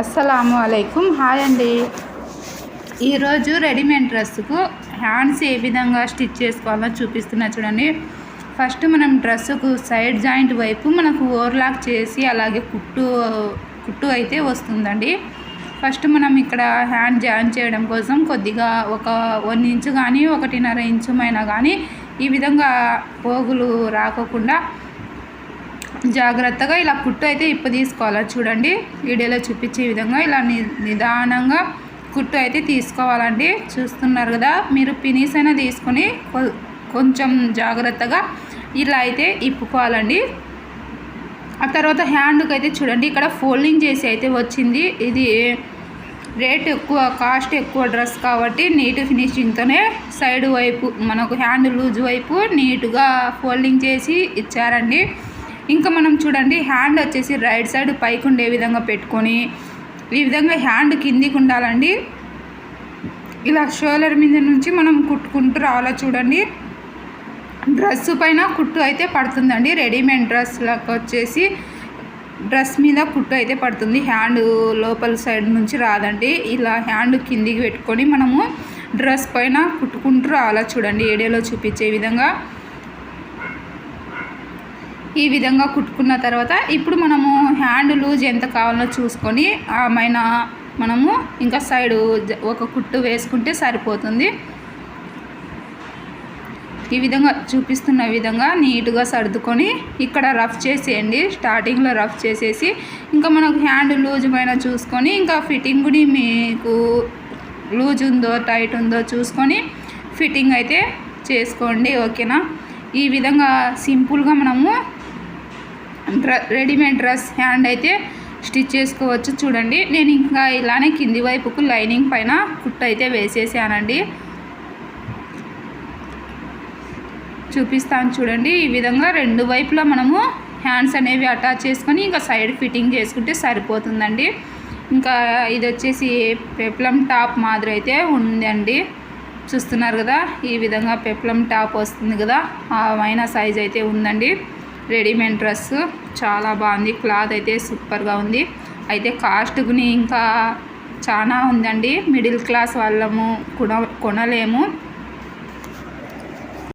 అస్సలాము అలైకుం. హాయ్ అండి. ఈరోజు రెడీమేడ్ డ్రెస్సుకు హ్యాండ్స్ ఏ విధంగా స్టిచ్ చేసుకోవాలో చూపిస్తున్నా చూడండి. ఫస్ట్ మనం డ్రెస్సుకు సైడ్ జాయింట్ వైపు మనకు ఓవర్లాక్ చేసి అలాగే కుట్టు కుట్టు అయితే వస్తుందండి. ఫస్ట్ మనం ఇక్కడ హ్యాండ్ జాయిన్ చేయడం కోసం కొద్దిగా ఒక వన్ ఇంచు కానీ ఒకటిన్నర ఇంచుమైనా కానీ ఈ విధంగా పోగులు రాకోకుండా జాగ్రత్తగా ఇలా కుట్టు అయితే ఇప్పు తీసుకోవాలి చూడండి. వీడియోలో చూపించే విధంగా ఇలా ని నిదానంగా కుట్టు అయితే తీసుకోవాలండి. చూస్తున్నారు కదా మీరు పినీస్ అయినా తీసుకొని కొ- కొంచెం జాగ్రత్తగా ఇలా అయితే ఇప్పుకోవాలండి. ఆ తర్వాత హ్యాండ్కి అయితే చూడండి ఇక్కడ ఫోల్డింగ్ చేసి అయితే వచ్చింది. ఇది రేట్ ఎక్కువ కాస్ట్ ఎక్కువ డ్రెస్ కాబట్టి నీట్ ఫినిషింగ్తోనే సైడ్ వైపు మనకు హ్యాండ్ లూజ్ వైపు నీట్గా ఫోల్డింగ్ చేసి ఇచ్చారండి. ఇంకా మనం చూడండి హ్యాండ్ వచ్చేసి రైట్ సైడ్ పైకి ఉండే విధంగా పెట్టుకొని ఈ విధంగా హ్యాండ్ కిందికి ఉండాలండి. ఇలా షోల్డర్ మీద నుంచి మనం కుట్టుకుంటూ రావాలా చూడండి. డ్రెస్ పైన కుట్టు అయితే పడుతుందండి. రెడీమేడ్ డ్రెస్లకు వచ్చేసి డ్రెస్ మీద కుట్టు అయితే పడుతుంది. హ్యాండ్ లోపల సైడ్ నుంచి రాదండి. ఇలా హ్యాండ్ కిందికి పెట్టుకొని మనము డ్రెస్ పైన కుట్టుకుంటూ రావాలా చూడండి. ఏడియోలో చూపించే విధంగా. ఈ విధంగా కుట్టుకున్న తర్వాత ఇప్పుడు మనము హ్యాండ్ లూజ్ ఎంత కావాలో చూసుకొని ఆమెన మనము ఇంకా సైడు ఒక కుట్టు వేసుకుంటే సరిపోతుంది. ఈ విధంగా చూపిస్తున్న విధంగా నీట్గా సర్దుకొని ఇక్కడ రఫ్ చేసేయండి. స్టార్టింగ్లో రఫ్ చేసేసి ఇంకా మనకు హ్యాండ్ లూజ్ పైన చూసుకొని ఇంకా ఫిట్టింగ్ కూడా మీకు లూజ్ ఉందో టైట్ ఉందో చూసుకొని ఫిట్టింగ్ అయితే చేసుకోండి. ఓకేనా? ఈ విధంగా సింపుల్గా మనము రెడీమేడ్ డ్రెస్ హ్యాండ్ అయితే స్టిచ్ చేసుకోవచ్చు. చూడండి నేను ఇంకా ఇలానే కింది వైపుకు లైనింగ్ పైన కుట్టు అయితే వేసేసానండి. చూపిస్తాను చూడండి ఈ విధంగా రెండు వైపులా మనము హ్యాండ్స్ అనేవి అటాచ్ చేసుకొని ఇంకా సైడ్ ఫిట్టింగ్ చేసుకుంటే సరిపోతుందండి. ఇంకా ఇది వచ్చేసి పెప్లం టాప్ మాదిరి అయితే ఉందండి. చూస్తున్నారు కదా ఈ విధంగా పెప్లం టాప్ వస్తుంది కదా ఆ వైన సైజ్ అయితే ఉందండి. Readymade dress. చాలా బాగుంది. క్లాత్ అయితే సూపర్గా ఉంది. అయితే కాస్ట్ని ఇంకా చాలా ఉందండి. మిడిల్ క్లాస్ వాళ్ళము కొన కొనలేము.